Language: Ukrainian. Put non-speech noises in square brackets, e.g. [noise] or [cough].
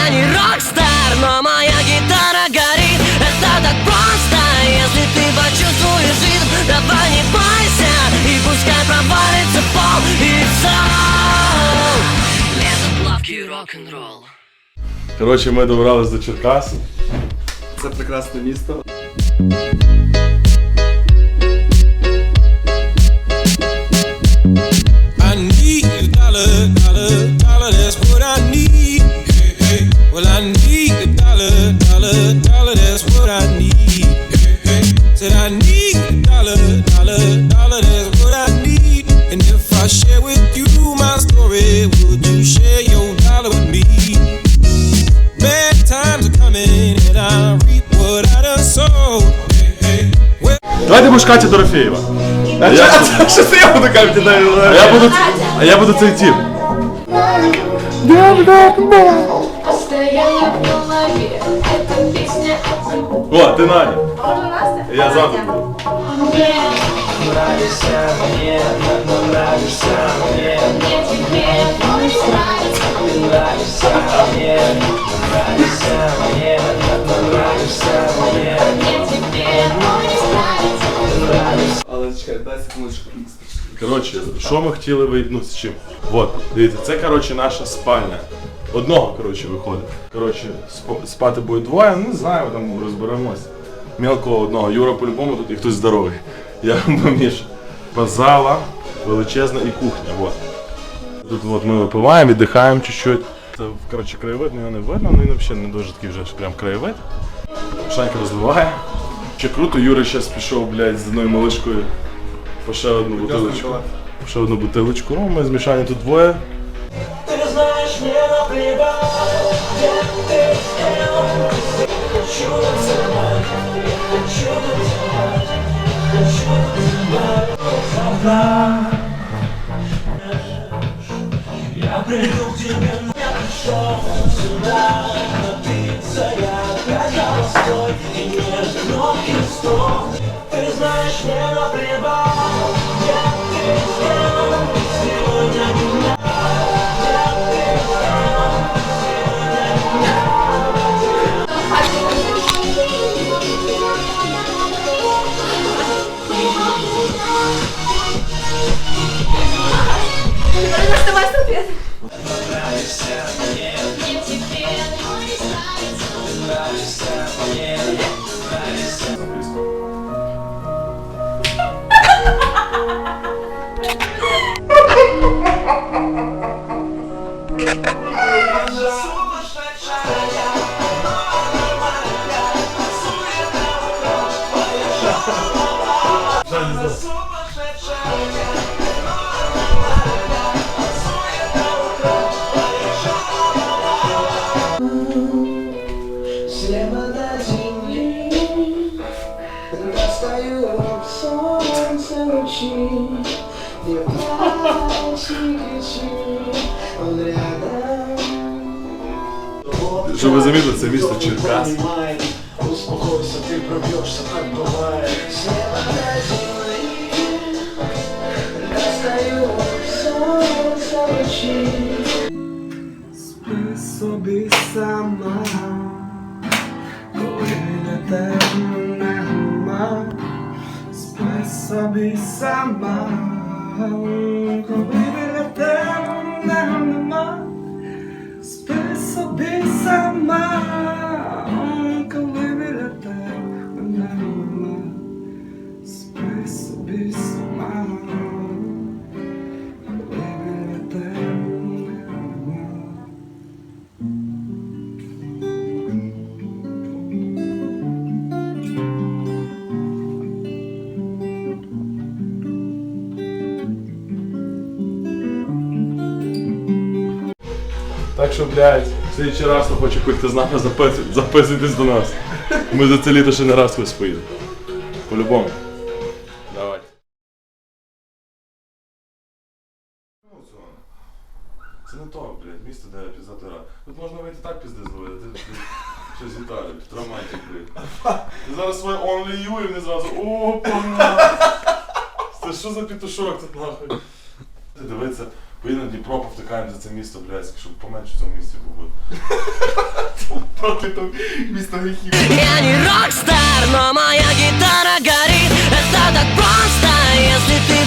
я не рок-стар, но моя гитара горит Это так просто, если ты почувствуешь ритм Давай не бойся, и пускай провалится пол И все Лето, плавки, рок-н-ролл Коротше, ми добрались до Черкас. Це прекрасне місто. Well, I need a dollar, dollar, dollar, that's what I need. Hey, hey. Said I need a dollar, dollar, dollar, that's what I need. And if I share with you my story, would you share your dollar with me? Bad times are coming, and I reap what I done sowed. Hey, hey. Well, Давайте будеш Катя Дорофєєва. А Я- що- а це- [laughs] що це я буду кажуть? А я буду, а я буду цей тип. Постоянно О, ты Надя. А може Настя? Я Надя. завтра буду. Нравишься що ми хотіли вийти, ну з чим? Вот, дивіться, це короче наша спальня. Одного, коротше, виходить. Коротше, спати буде двоє, ну, не знаю, там розберемось. Мелкого одного. Юра по-любому тут і хтось здоровий. Я [laughs] Міша. Зала, величезна і кухня. От. Тут от ми випиваємо, віддихаємо чуть-чуть. Це, коротше, краєвид, ну його не видно, ну він взагалі не дуже такий вже прям краєвид. Шанька розливає. Ще круто, Юра зараз пішов, блядь, з одною малишкою по ще одну бутилочку. Ще одну бутилочку. Ну, ми з тут двоє. Я приду к тебе, я пришел сюда, но ты зарядка холостой и нет громких стон. Ты знаешь, мне наплевать, где ты, где ты, тебе Ha ha Слева Солнце лучи Не плачь, не Он рядом Щоб ви замітили, це місто Черкас. Успокойся, ты проб'єшся, так бывает Спи сама. Коли біля тебе нема Спи собі Так що, блядь, в слідчий раз, хто хоче пити з нами, записуй- записуйтесь до нас. Ми за це літо ще не раз хтось поїдемо. По-любому. Давай. Це не то, блядь, місто, де піздати рад. Тут можна вийти так пізди зводити. Ти ти- щось Віталій, романтик, блядь. Ти зараз своє only you і вони зразу опа. Це що за пітушок тут нахуй? Дивиться, Іноді пропав втикаємо за це місто, блядське, щоб поменше в цьому місті побути. [laughs] Проти того місто гріхів. Я не рокстар, но моя гитара горит. Это так просто, если ты